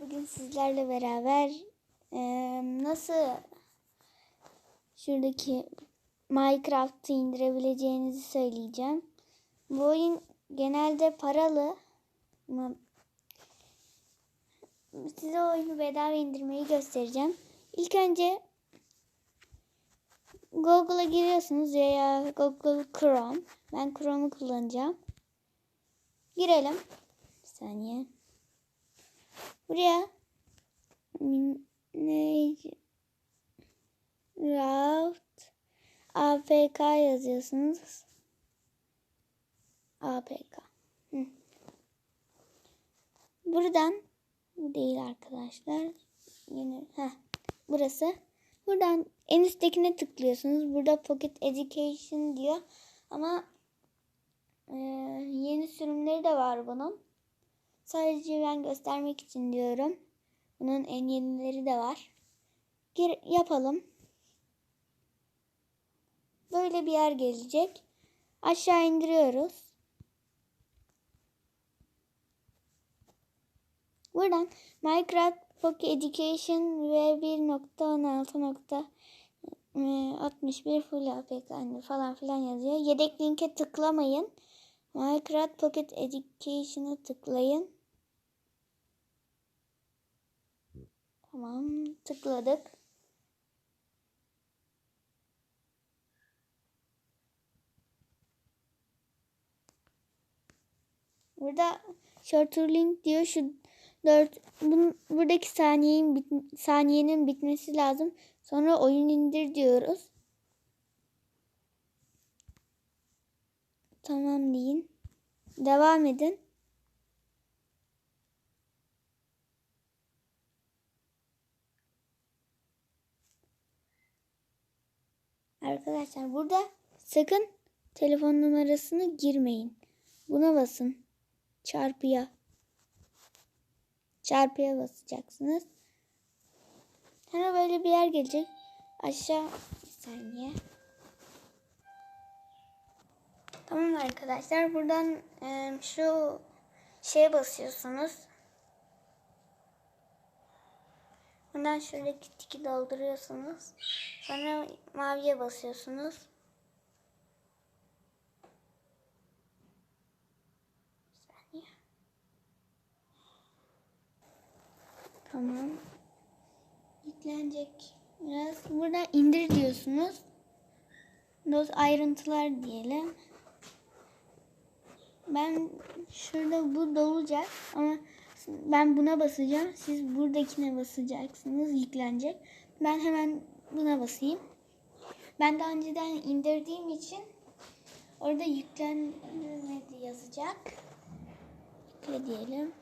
Bugün sizlerle beraber nasıl şuradaki Minecraft'ı indirebileceğinizi söyleyeceğim. Bu oyun genelde paralı ama size oyunu bedava indirmeyi göstereceğim. İlk önce Google'a giriyorsunuz veya Google Chrome. Ben Chrome'u kullanacağım. Girelim. Bir saniye. Buraya Raft APK yazıyorsunuz. APK. Buradan bu değil arkadaşlar. Yine heh, burası. Buradan en üsttekine tıklıyorsunuz. Burada Pocket Education diyor. Ama e, yeni sürümleri de var bunun. Sadece ben göstermek için diyorum. Bunun en yenileri de var. Gir yapalım. Böyle bir yer gelecek. Aşağı indiriyoruz. Buradan Minecraft Pocket Education ve 1.16.61 full APK falan filan yazıyor. Yedek linke tıklamayın. Minecraft Pocket Education'a tıklayın. Tamam tıkladık. Burada shorter diyor şu 4 bunun, buradaki saniyenin bit, saniyenin bitmesi lazım. Sonra oyun indir diyoruz. Tamam deyin. Devam edin. Arkadaşlar burada sakın telefon numarasını girmeyin. Buna basın. Çarpıya. Çarpıya basacaksınız. Sonra böyle bir yer gelecek. Aşağı bir saniye. Tamam arkadaşlar buradan e, şu şeye basıyorsunuz. Buradan şuradaki tiki dolduruyorsunuz. Sonra maviye basıyorsunuz. Tamam. Yüklenecek. Biraz burada indir diyorsunuz. Doz ayrıntılar diyelim. Ben şurada bu dolacak ama ben buna basacağım. Siz buradakine basacaksınız. Yüklenecek. Ben hemen buna basayım. Ben daha önceden indirdiğim için orada yüklenmedi yazacak. Yükle diyelim.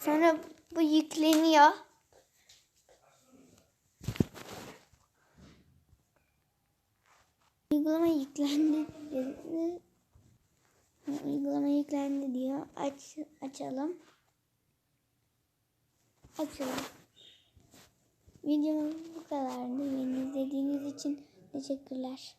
Sonra bu yükleniyor. Uygulama yüklendi. Uygulama yüklendi diyor. Aç açalım. Açalım. Videomuz bu kadardı. Beni izlediğiniz için teşekkürler.